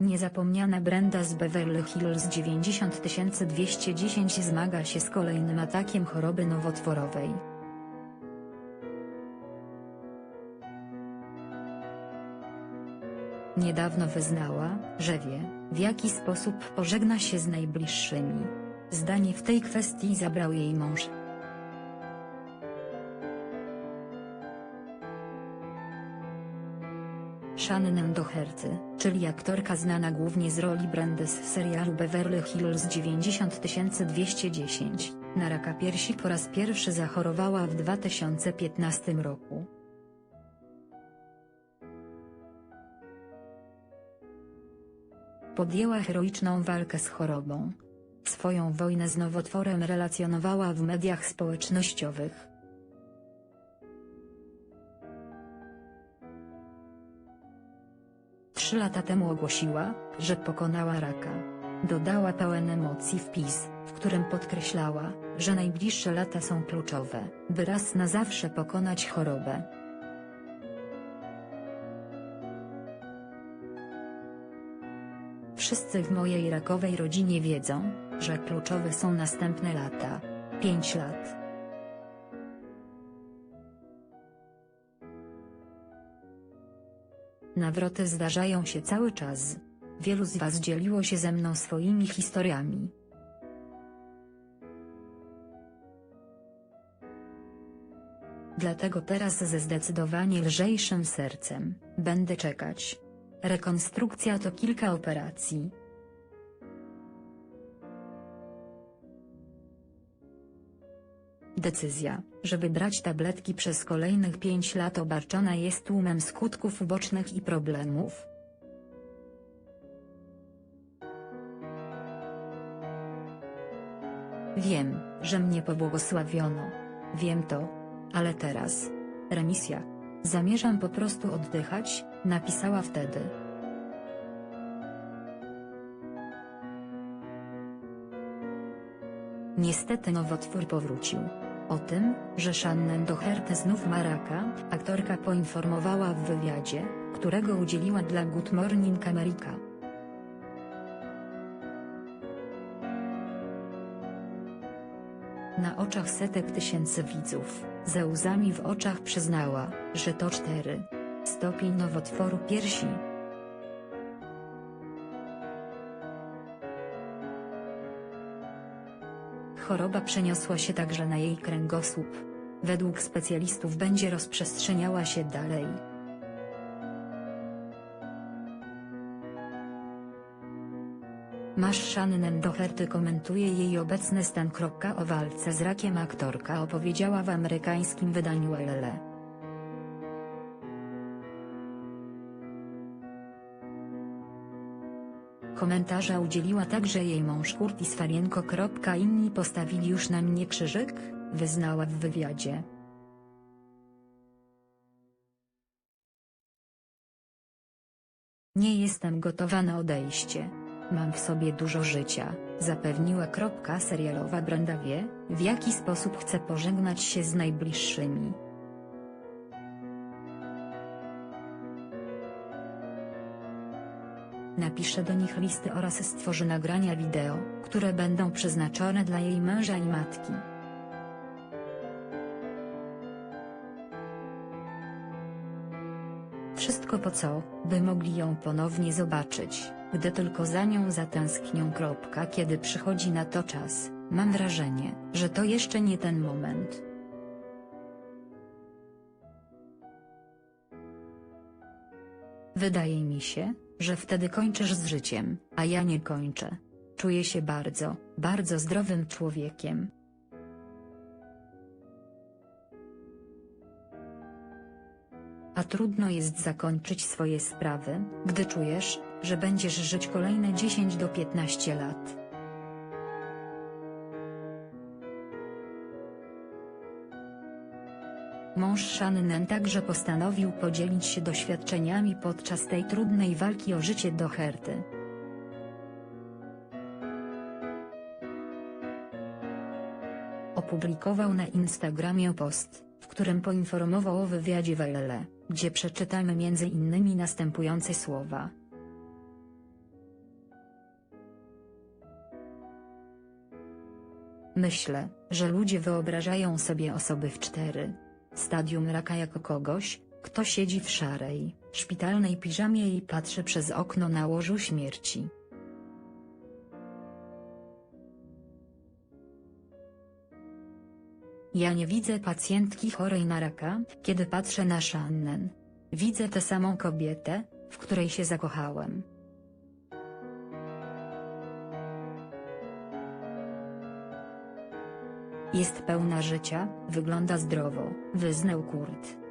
Niezapomniana Brenda z Beverly Hills 90210 zmaga się z kolejnym atakiem choroby nowotworowej. Niedawno wyznała, że wie, w jaki sposób pożegna się z najbliższymi. Zdanie w tej kwestii zabrał jej mąż. Shannon Doherty, czyli aktorka znana głównie z roli Brandy z serialu Beverly Hills 90210, na raka piersi po raz pierwszy zachorowała w 2015 roku. Podjęła heroiczną walkę z chorobą. Swoją wojnę z nowotworem relacjonowała w mediach społecznościowych. Trzy lata temu ogłosiła, że pokonała raka. Dodała pełen emocji wpis, w którym podkreślała, że najbliższe lata są kluczowe, by raz na zawsze pokonać chorobę. Wszyscy w mojej rakowej rodzinie wiedzą, że kluczowe są następne lata. 5 lat. Nawroty zdarzają się cały czas. Wielu z Was dzieliło się ze mną swoimi historiami. Dlatego teraz ze zdecydowanie lżejszym sercem będę czekać. Rekonstrukcja to kilka operacji. Decyzja, żeby brać tabletki przez kolejnych 5 lat obarczona jest tłumem skutków ubocznych i problemów. Wiem, że mnie pobłogosławiono. Wiem to. Ale teraz. Remisja. Zamierzam po prostu oddychać, napisała wtedy. Niestety nowotwór powrócił. O tym, że Shannon Doherty znów ma raka, aktorka poinformowała w wywiadzie, którego udzieliła dla Good Morning America. Na oczach setek tysięcy widzów, ze łzami w oczach przyznała, że to 4. Stopień nowotworu piersi. Choroba przeniosła się także na jej kręgosłup. Według specjalistów będzie rozprzestrzeniała się dalej. Masz Shannon Doherty komentuje jej obecny stan. O walce z rakiem aktorka opowiedziała w amerykańskim wydaniu LL. Komentarza udzieliła także jej mąż Curtis Farienko. Inni postawili już na mnie krzyżyk, wyznała w wywiadzie. Nie jestem gotowa na odejście. Mam w sobie dużo życia, zapewniła. Serialowa Brenda wie, w jaki sposób chce pożegnać się z najbliższymi. Napisze do nich listy oraz stworzy nagrania wideo, które będą przeznaczone dla jej męża i matki. Wszystko po co, by mogli ją ponownie zobaczyć, gdy tylko za nią zatęsknią. Kiedy przychodzi na to czas, mam wrażenie, że to jeszcze nie ten moment. Wydaje mi się, że wtedy kończysz z życiem, a ja nie kończę. Czuję się bardzo, bardzo zdrowym człowiekiem. A trudno jest zakończyć swoje sprawy, gdy czujesz, że będziesz żyć kolejne 10 do 15 lat. Mąż Shannon także postanowił podzielić się doświadczeniami podczas tej trudnej walki o życie Doherty. Opublikował na Instagramie post, w którym poinformował o wywiadzie Welele, gdzie przeczytamy między innymi następujące słowa. Myślę, że ludzie wyobrażają sobie osoby w cztery Stadium raka jako kogoś, kto siedzi w szarej, szpitalnej piżamie i patrzy przez okno na łożu śmierci. Ja nie widzę pacjentki chorej na raka, kiedy patrzę na Shannon. Widzę tę samą kobietę, w której się zakochałem. Jest pełna życia, wygląda zdrowo, wyznał Kurt.